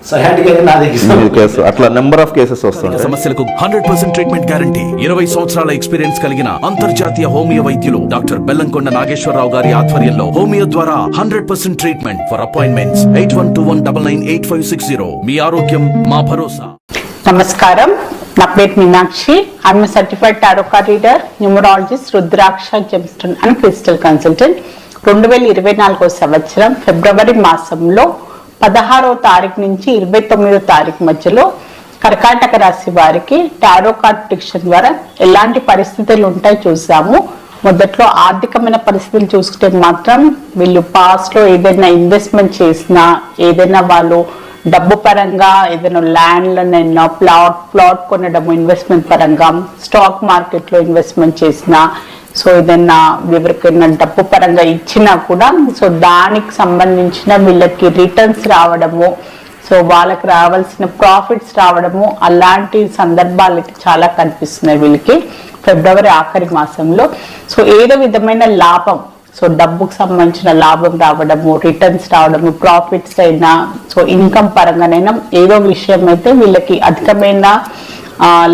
Case అట్లా number of cases వస్తుంటాయి సమస్యలకు హండ్రెడ్ పర్సెంట్ ట్రీట్మెంట్ గ్యారంటీ ఇరవై సంవత్సరాల ఎక్స్పీరియన్స్ కలిగిన అంతర్జాతీయ హోమియో వైద్యులు డాక్టర్ బెల్లంకొండ నాగేశ్వరరావు గారి ఆధ్వర్యంలో హోమియో ద్వారా hundred percent treatment for appointments eight one two one double nine eight five six zero మీ ఆరోగ్యం మా భరోసా. నమస్కారం. నా పేరు Meenakshi. I'm certified tarot reader numerologist rudraksha gemstone and crystal consultant రెండు వేల ఇరవై నాలుగో సంవత్సరం ఫిబ్రవరి మాసంలో పదహారో తారీఖు నుంచి ఇరవై తొమ్మిదో తారీఖు మధ్యలో కర్కాటక రాశి వారికి టారో కార్డ్ డిక్షన్ ద్వారా ఎలాంటి పరిస్థితులు ఉంటాయి చూసాము. మొదట్లో ఆర్థికమైన పరిస్థితులు చూసుకుంటే మాత్రం వీళ్ళు పాస్ట్లో ఏదైనా ఇన్వెస్ట్మెంట్ చేసినా ఏదైనా వాళ్ళు డబ్బు పరంగా ఏదైనా ల్యాండ్లనైనా ప్లాట్ ప్లాట్ కొనడం ఇన్వెస్ట్మెంట్ పరంగా స్టాక్ మార్కెట్లో ఇన్వెస్ట్మెంట్ చేసినా సో ఏదైనా ఎవరికైనా డబ్బు పరంగా ఇచ్చినా కూడా సో దానికి సంబంధించిన వీళ్ళకి రిటర్న్స్ రావడము సో వాళ్ళకి రావాల్సిన ప్రాఫిట్స్ రావడము అలాంటి సందర్భాలు అయితే చాలా కనిపిస్తున్నాయి వీళ్ళకి ఫిబ్రవరి ఆఖరి మాసంలో. సో ఏదో విధమైన లాభం సో డబ్బుకు సంబంధించిన లాభం రావడము రిటర్న్స్ రావడము ప్రాఫిట్స్ అయినా సో ఇన్కమ్ పరంగానైనా ఏదో విషయం అయితే వీళ్ళకి అధికమైన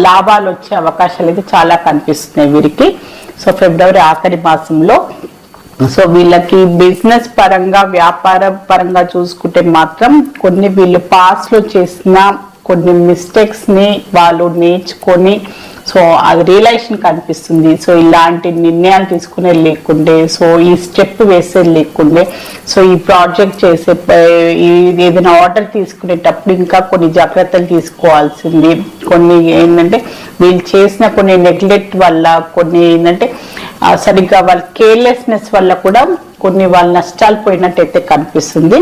లాభాలు వచ్చే అవకాశాలు అయితే చాలా కనిపిస్తున్నాయి వీరికి. సో ఫిబ్రవరి ఆఖరి మాసంలో. సో వీళ్ళకి బిజినెస్ పరంగా వ్యాపార పరంగా చూసుకుంటే మాత్రం కొన్ని వీళ్ళు పాస్లో చేసిన కొన్ని మిస్టేక్స్ని వాళ్ళు నేర్చుకొని సో అది రియలైజేషన్ కనిపిస్తుంది. సో ఇలాంటి నిర్ణయాలు తీసుకునే లేకుండే సో ఈ స్టెప్ వేసేది లేకుండే సో ఈ ప్రాజెక్ట్ చేసే ఏదైనా ఆర్డర్ తీసుకునేటప్పుడు ఇంకా కొన్ని జాగ్రత్తలు తీసుకోవాల్సింది. కొన్ని ఏంటంటే వీళ్ళు చేసిన కొన్ని నెగ్లెక్ట్ వల్ల కొన్ని ఏంటంటే సరిగ్గా వాళ్ళ కేర్లెస్నెస్ వల్ల కూడా కొన్ని వాళ్ళ నష్టాలు పోయినట్టయితే కనిపిస్తుంది.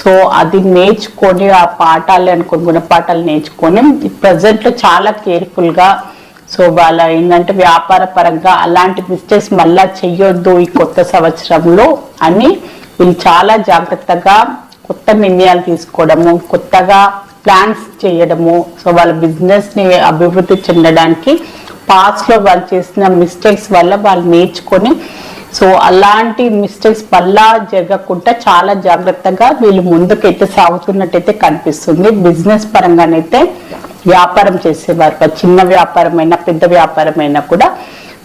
సో అది నేర్చుకొని ఆ పాఠాలు అనుకుని గుణపాఠాలు నేర్చుకొని ప్రజెంట్లో చాలా కేర్ఫుల్గా సో వాళ్ళ ఏంటంటే వ్యాపార పరంగా అలాంటి మిస్టేక్స్ మళ్ళా చెయ్యొద్దు ఈ కొత్త సంవత్సరంలో అని వీళ్ళు చాలా జాగ్రత్తగా కొత్త నిర్ణయాలు తీసుకోవడము కొత్తగా ప్లాన్స్ చేయడము. సో వాళ్ళ బిజినెస్ని అభివృద్ధి చెందడానికి పాస్ట్లో వాళ్ళు చేసిన మిస్టేక్స్ వల్ల వాళ్ళు నేర్చుకొని సో అలాంటి మిస్టేక్స్ మళ్ళా జరగకుండా చాలా జాగ్రత్తగా వీళ్ళు ముందుకైతే సాగుతున్నట్టయితే కనిపిస్తుంది. బిజినెస్ పరంగానైతే వ్యాపారం చేసేవారు చిన్న వ్యాపారమైనా పెద్ద వ్యాపారమైనా కూడా.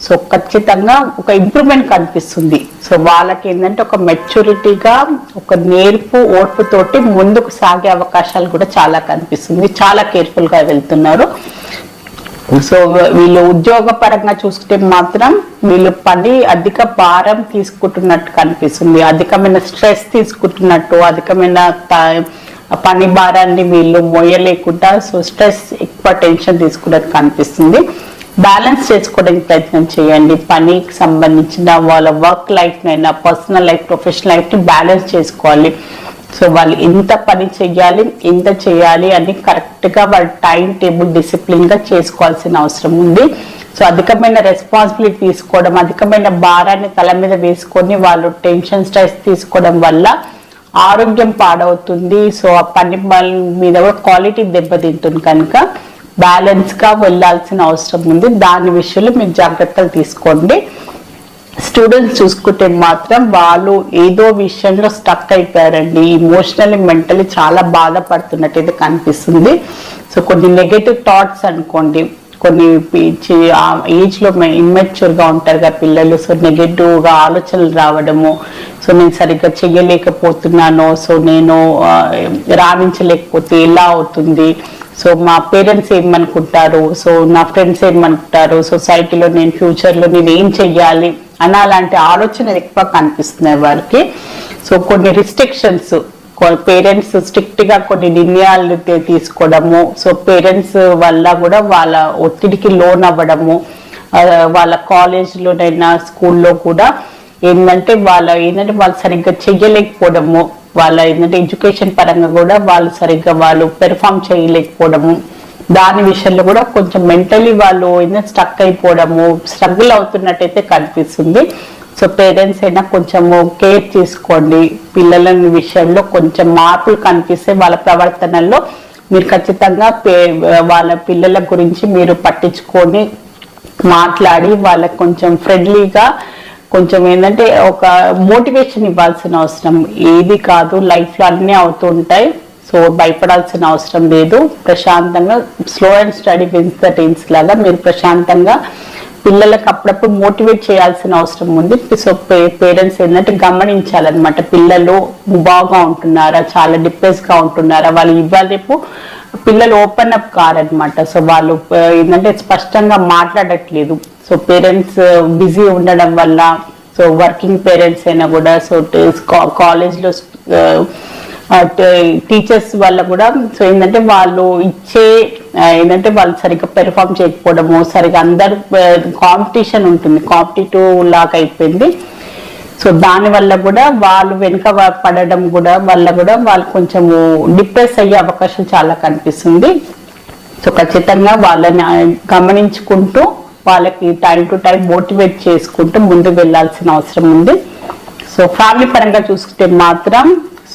సో ఖచ్చితంగా ఒక ఇంప్రూవ్మెంట్ కనిపిస్తుంది. సో వాళ్ళకి ఏంటంటే ఒక మెచ్యూరిటీగా ఒక నేర్పు ఓర్పుతోటి ముందుకు సాగే అవకాశాలు కూడా చాలా కనిపిస్తుంది. చాలా కేర్ఫుల్గా వెళ్తున్నారు. సో వీళ్ళు ఉద్యోగ పరంగా చూసుకుంటే మాత్రం వీళ్ళు పని అధిక భారం తీసుకుంటున్నట్టు కనిపిస్తుంది. అధికమైన స్ట్రెస్ తీసుకుంటున్నట్టు అధికమైన పని భారాన్ని వీళ్ళు మోయలేకుండా సో స్ట్రెస్ ఎక్కువ టెన్షన్ తీసుకున్నట్టు కనిపిస్తుంది. బ్యాలెన్స్ చేసుకోవడానికి ప్రయత్నం చేయండి. పనికి సంబంధించిన వాళ్ళ వర్క్ లైఫ్నైనా పర్సనల్ లైఫ్ ప్రొఫెషనల్ లైఫ్ని బ్యాలెన్స్ చేసుకోవాలి. సో వాళ్ళు ఎంత పని చేయాలి ఎంత చేయాలి అని కరెక్ట్గా వాళ్ళ టైం టేబుల్ డిసిప్లిన్గా చేసుకోవాల్సిన అవసరం ఉంది. సో అధికమైన రెస్పాన్సిబిలిటీ తీసుకోవడం అధికమైన భారాన్ని తల మీద వేసుకొని వాళ్ళు టెన్షన్ స్ట్రెస్ తీసుకోవడం వల్ల ఆరోగ్యం పాడవుతుంది. సో ఆ పని మీద కూడా క్వాలిటీ దెబ్బతింటుంది కనుక బ్యాలెన్స్గా వెళ్ళాల్సిన అవసరం ఉంది. దాని విషయంలో మీరు జాగ్రత్తలు తీసుకోండి. స్టూడెంట్స్ చూసుకుంటే మాత్రం వాళ్ళు ఏదో విషయంలో స్టక్ అయిపోయారండి. ఇమోషనల్లీ మెంటలీ చాలా బాధపడుతున్నట్టు అయితే కనిపిస్తుంది. సో కొన్ని నెగటివ్ థాట్స్ అనుకోండి. కొన్ని ఏజ్లో లో ఉంటారు కదా పిల్లలు. సో నెగటివ్గా ఆలోచనలు రావడము. సో నేను సరిగ్గా చెయ్యలేకపోతున్నాను సో నేను రాణించలేకపోతే ఎలా అవుతుంది? సో మా పేరెంట్స్ ఏమనుకుంటారు? సో నా ఫ్రెండ్స్ ఏమనుకుంటారు? సొసైటీలో నేను ఫ్యూచర్లో నేను ఏం చెయ్యాలి? అని అలాంటి ఆలోచనలు ఎక్కువ కనిపిస్తున్నాయి వారికి సో కొన్ని రిస్ట్రిక్షన్స్ పేరెంట్స్ స్ట్రిక్ట్గా కొన్ని నిర్ణయాలు తీసుకోవడము. సో పేరెంట్స్ వల్ల కూడా వాళ్ళ ఒత్తిడికి లోన్ అవ్వడము. వాళ్ళ కాలేజ్లోనైనా స్కూల్లో కూడా ఏంటంటే వాళ్ళ ఏంటంటే వాళ్ళు సరిగ్గా చెయ్యలేకపోవడము. వాళ్ళ ఏంటంటే ఎడ్యుకేషన్ పరంగా కూడా వాళ్ళు సరిగ్గా వాళ్ళు పెర్ఫామ్ చేయలేకపోవడము. దాని విషయంలో కూడా కొంచెం మెంటలీ వాళ్ళు ఏంటంటే స్టక్ అయిపోవడము. స్ట్రగుల్ అవుతున్నట్టయితే కనిపిస్తుంది. సో పేరెంట్స్ అయినా కొంచెము కేర్ తీసుకోండి పిల్లల విషయంలో కొంచెం మార్పులు కనిపిస్తే వాళ్ళ ప్రవర్తనలో మీరు ఖచ్చితంగా పే- వాళ్ళ పిల్లల గురించి మీరు పట్టించుకొని మాట్లాడి వాళ్ళకి కొంచెం ఫ్రెండ్లీగా కొంచెం ఏంటంటే ఒక మోటివేషన్ ఇవ్వాల్సిన అవసరం. ఏది కాదు లైఫ్లో అన్నీ అవుతుంటాయి సో భయపడాల్సిన అవసరం లేదు. ప్రశాంతంగా slow and steady wins the teens లాగా మీరు ప్రశాంతంగా పిల్లలకు అప్పుడప్పుడు మోటివేట్ చేయాల్సిన అవసరం ఉంది. సో పేరెంట్స్ ఏంటంటే గమనించాలన్నమాట. పిల్లలు బాగా ఉంటున్నారా? చాలా డిప్రెస్గా ఉంటున్నారా? వాళ్ళు ఇవాళ రేపు పిల్లలు ఓపెన్ అప్ కారనమాట సో వాళ్ళు ఏంటంటే స్పష్టంగా మాట్లాడట్లేదు. సో పేరెంట్స్ బిజీ ఉండడం వల్ల సో వర్కింగ్ పేరెంట్స్ అయినా కూడా సో కాలేజ్లో టీచర్స్ uh, వల్ల కూడా సో ఏంటంటే వాళ్ళు ఇచ్చే ఏంటంటే వాళ్ళు సరిగ్గా పెర్ఫామ్ చేయకపోవడము సరిగ్గా అందరు కాంపిటీషన్ ఉంటుంది. కాంపిటేటివ్ లాగా అయిపోయింది. సో దాని వల్ల కూడా వాళ్ళు వెనుక పడడం కూడా వల్ల కూడా వాళ్ళు కొంచెము డిప్రెస్ అయ్యే అవకాశం చాలా కనిపిస్తుంది. సో ఖచ్చితంగా వాళ్ళని గమనించుకుంటూ వాళ్ళకి టైం టు టైం మోటివేట్ చేసుకుంటూ ముందు వెళ్ళాల్సిన అవసరం ఉంది. సో ఫ్యామిలీ పరంగా చూసుకుంటే మాత్రం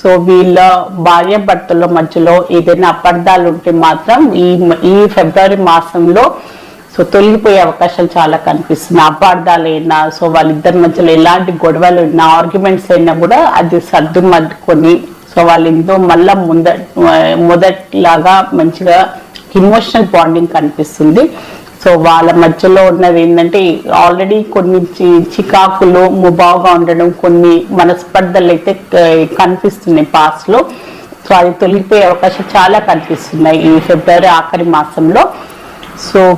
సో వీళ్ళ భార్య భర్తల మధ్యలో ఏదైనా అపార్థాలు ఉంటే మాత్రం ఈ ఈ ఫిబ్రవరి మాసంలో సో తొలగిపోయే అవకాశాలు చాలా కనిపిస్తుంది అపార్థాలు అయినా సో వాళ్ళిద్దరి మధ్యలో ఎలాంటి గొడవలు అయినా ఆర్గ్యుమెంట్స్ అయినా కూడా అది సర్దుమద్దుకొని సో వాళ్ళు ఎంతో మళ్ళా ముంద మొదటిలాగా మంచిగా ఇమోషనల్ బాండింగ్ కనిపిస్తుంది. సో వాళ్ళ మధ్యలో ఉన్నది ఏంటంటే ఆల్రెడీ కొన్ని చి- చికాకులు ముబావుగా ఉండడం కొన్ని మనస్పర్ధలు అయితే కనిపిస్తున్నాయి పాస్ట్లో సో అది తొలగిపోయే అవకాశం చాలా కనిపిస్తున్నాయి ఈ ఫిబ్రవరి ఆఖరి మాసంలో. సో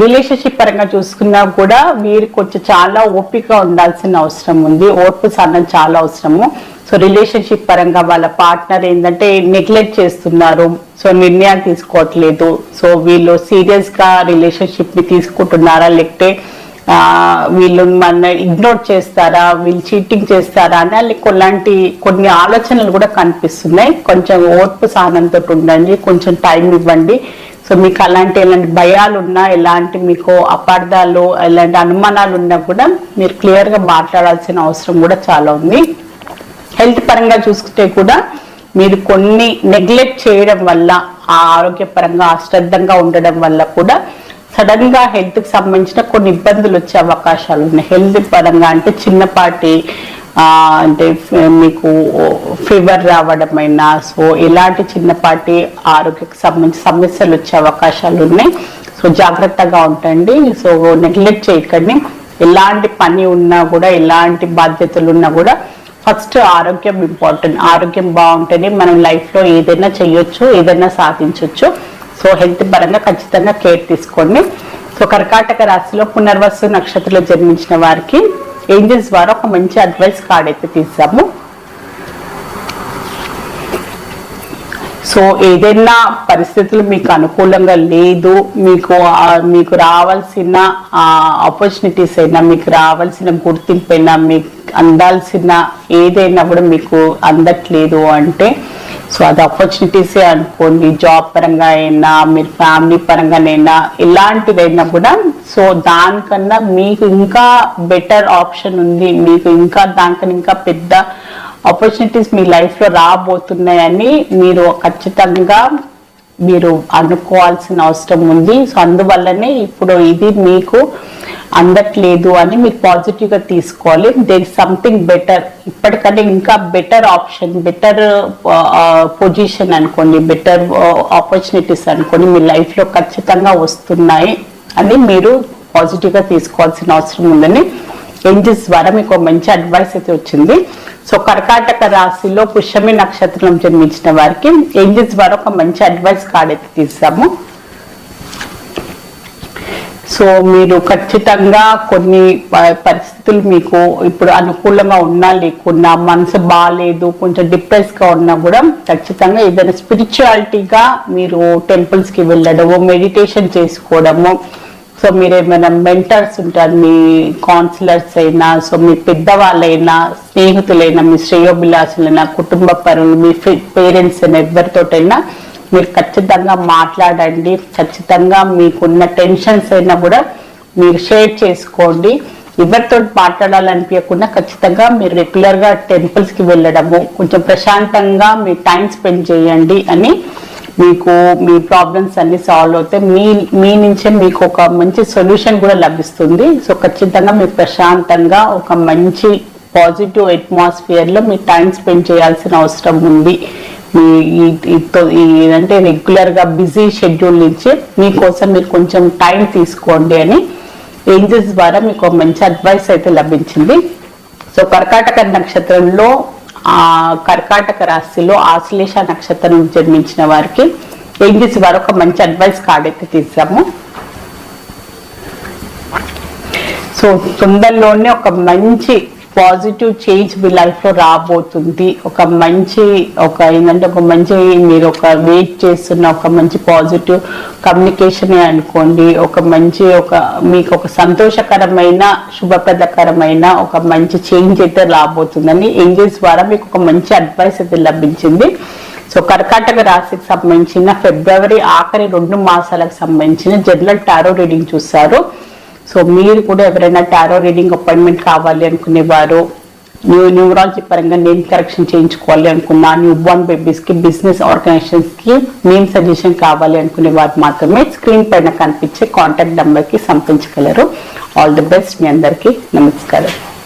రిలేషన్షిప్ పరంగా చూసుకున్నా కూడా వీరికి కొంచెం చాలా ఓపిక ఉండాల్సిన అవసరం ఉంది. ఓర్పు సహనం చాలా అవసరము. సో రిలేషన్షిప్ పరంగా వాళ్ళ పార్ట్నర్ ఏంటంటే నెగ్లెక్ట్ చేస్తున్నారు. సో నిర్ణయాలు తీసుకోవట్లేదు. సో వీళ్ళు సీరియస్గా రిలేషన్షిప్ని తీసుకుంటున్నారా? లేకపోతే వీళ్ళు మన ఇగ్నోర్ చేస్తారా? వీళ్ళు చీటింగ్ చేస్తారా? అని వాళ్ళకి కొలాంటి కొన్ని ఆలోచనలు కూడా కనిపిస్తున్నాయి. కొంచెం ఓర్పు సహనంతో ఉండండి. కొంచెం టైం ఇవ్వండి. సో మీకు అలాంటి ఎలాంటి భయాలు ఉన్నా ఎలాంటి మీకు అపార్థాలు ఎలాంటి అనుమానాలు ఉన్నా కూడా మీరు క్లియర్గా మాట్లాడాల్సిన అవసరం కూడా చాలా ఉంది. హెల్త్ పరంగా చూసుకుంటే కూడా మీరు కొన్ని నెగ్లెక్ట్ చేయడం వల్ల ఆ ఆరోగ్యపరంగా అశ్రద్ధంగా ఉండడం వల్ల కూడా సడన్గా హెల్త్కి సంబంధించిన కొన్ని ఇబ్బందులు వచ్చే అవకాశాలు ఉన్నాయి. హెల్త్ పరంగా అంటే చిన్నపాటి అంటే మీకు ఫీవర్ రావడమైనా సో ఎలాంటి చిన్నపాటి ఆరోగ్యకు సంబంధించిన సమస్యలు వచ్చే అవకాశాలు ఉన్నాయి. సో జాగ్రత్తగా ఉండండి సో నెగ్లెక్ట్ చేయకండి. ఎలాంటి పని ఉన్నా కూడా ఎలాంటి బాధ్యతలు ఉన్నా కూడా ఫస్ట్ ఆరోగ్యం ఇంపార్టెంట్. ఆరోగ్యం బాగుంటేనే మనం లైఫ్లో ఏదైనా చేయొచ్చు ఏదైనా సాధించవచ్చు సో హెల్త్ పరంగా ఖచ్చితంగా కేర్ తీసుకోండి. సో కర్కాటక రాశిలో పునర్వసు నక్షత్రంలో జన్మించిన వారికి ఏంజల్స్ ద్వారా ఒక మంచి అడ్వైస్ కార్డ్ అయితే తీసాము. సో ఏదైనా పరిస్థితులు మీకు అనుకూలంగా లేదు మీకు మీకు రావాల్సిన ఆపర్చునిటీస్ అయినా మీకు రావాల్సిన గుర్తింపు అయినా మీకు అందాల్సిన ఏదైనా కూడా మీకు అందట్లేదు అంటే సో అది ఆపర్చునిటీసే అనుకోండి జాబ్ పరంగా అయినా మీరు ఫ్యామిలీ పరంగానైనా ఇలాంటిదైనా కూడా సో దానికన్నా మీకు ఇంకా బెటర్ ఆప్షన్ ఉంది మీకు ఇంకా దానికన్నా ఇంకా పెద్ద ఆపర్చునిటీస్ మీ లైఫ్లో రాబోతున్నాయని మీరు ఖచ్చితంగా మీరు అనుకోవాల్సిన అవసరం ఉంది. సో అందువల్లనే ఇప్పుడు ఇది మీకు అందట్లేదు అని మీరు పాజిటివ్గా తీసుకోవాలి. దేర్ సంథింగ్ బెటర్ ఇప్పటికంటే ఇంకా బెటర్ ఆప్షన్ బెటర్ పొజిషన్ అనుకోండి బెటర్ ఆపర్చునిటీస్ అనుకోండి మీ లైఫ్లో ఖచ్చితంగా వస్తున్నాయి అని మీరు పాజిటివ్గా తీసుకోవాల్సిన అవసరం ఉందని ఎంజిస్ ద్వారా మీకు మంచి అడ్వైస్ అయితే వచ్చింది. సో కర్కాటక రాశిలో పుష్యమి నక్షత్రం జన్మించిన వారికి ఎంజిస్ ద్వారా ఒక మంచి అడ్వైస్ కార్డ్ అయితే తీసాము. సో మీరు ఖచ్చితంగా కొన్ని పరిస్థితులు మీకు ఇప్పుడు అనుకూలంగా ఉన్నా లేకున్నా మనసు బాగాలేదు కొంచెం డిప్రెస్గా ఉన్నా కూడా ఖచ్చితంగా ఏదైనా స్పిరిచువాలిటీగా మీరు టెంపుల్స్కి వెళ్ళడము మెడిటేషన్ చేసుకోవడము. సో మీరు ఏమైనా మెంటర్స్ ఉంటారు మీ కౌన్సిలర్స్ అయినా సో మీ పెద్దవాళ్ళైనా స్నేహితులైనా మీ శ్రేయోభిలాసులైనా కుటుంబ పరులు మీ పేరెంట్స్ అయినా ఎవరితోటైనా మీరు ఖచ్చితంగా మాట్లాడండి ఖచ్చితంగా మీకున్న టెన్షన్స్ అయినా కూడా మీరు షేర్ చేసుకోండి. ఎవరితో మాట్లాడాలనిపించకుండా ఖచ్చితంగా మీరు రెగ్యులర్గా టెంపుల్స్కి వెళ్ళడము కొంచెం ప్రశాంతంగా మీ టైం స్పెండ్ చేయండి అని మీకు మీ ప్రాబ్లమ్స్ అన్ని సాల్వ్ అవుతాయి. మీ మీ నుంచే మీకు ఒక మంచి సొల్యూషన్ కూడా లభిస్తుంది. సో ఖచ్చితంగా మీరు ప్రశాంతంగా ఒక మంచి పాజిటివ్ అట్మాస్ఫియర్లో మీ టైం స్పెండ్ చేయాల్సిన అవసరం ఉంది. అంటే రెగ్యులర్గా బిజీ షెడ్యూల్ నుంచి మీకోసం మీరు కొంచెం టైం తీసుకోండి అని ఏంజల్స్ ద్వారా మీకు మంచి అడ్వైస్ అయితే లభించింది. సో కర్కాటక నక్షత్రంలో ఆ కర్కాటక రాశిలో ఆశ్లేష నక్షత్రం జన్మించిన వారికి ఏంజల్స్ వారు ఒక మంచి అడ్వైస్ కార్డ్ అయితే తీసాము. సో తొందరలోనే ఒక మంచి పాజిటివ్ చేంజ్ మీ లైఫ్లో రాబోతుంది. ఒక మంచి ఒక ఏంటంటే ఒక మంచి మీరు ఒక వెయిట్ చేస్తున్న ఒక మంచి పాజిటివ్ కమ్యూనికేషనే అనుకోండి. ఒక మంచి ఒక మీకు ఒక సంతోషకరమైన శుభప్రదకరమైన ఒక మంచి చేంజ్ అయితే రాబోతుందని ఏంజల్స్ ద్వారా మీకు ఒక మంచి అడ్వైస్ అయితే లభించింది. సో కర్కాటక రాశికి సంబంధించిన ఫిబ్రవరి ఆఖరి రెండు మాసాలకు సంబంధించిన జనరల్ టారో రీడింగ్ చూస్తారు సో మీరు కూడా ఎవరైనా టారో రీడింగ్ అపాయింట్మెంట్ కావాలి అనుకునేవారు న్యూ న్యూరాలజీ పరంగా నేమ్ కరెక్షన్ చేయించుకోవాలి అనుకున్నా న్యూ బోర్న్ బేబీస్కి బిజినెస్ ఆర్గనైజేషన్స్కి నేమ్ సజెషన్ కావాలి అనుకునే వారు మాత్రమే స్క్రీన్ పైన కనిపించే కాంటాక్ట్ నెంబర్కి సంపించగలరు సంప్రదించగలరు. ఆల్ ది బెస్ట్ మీ అందరికీ. నమస్కారం.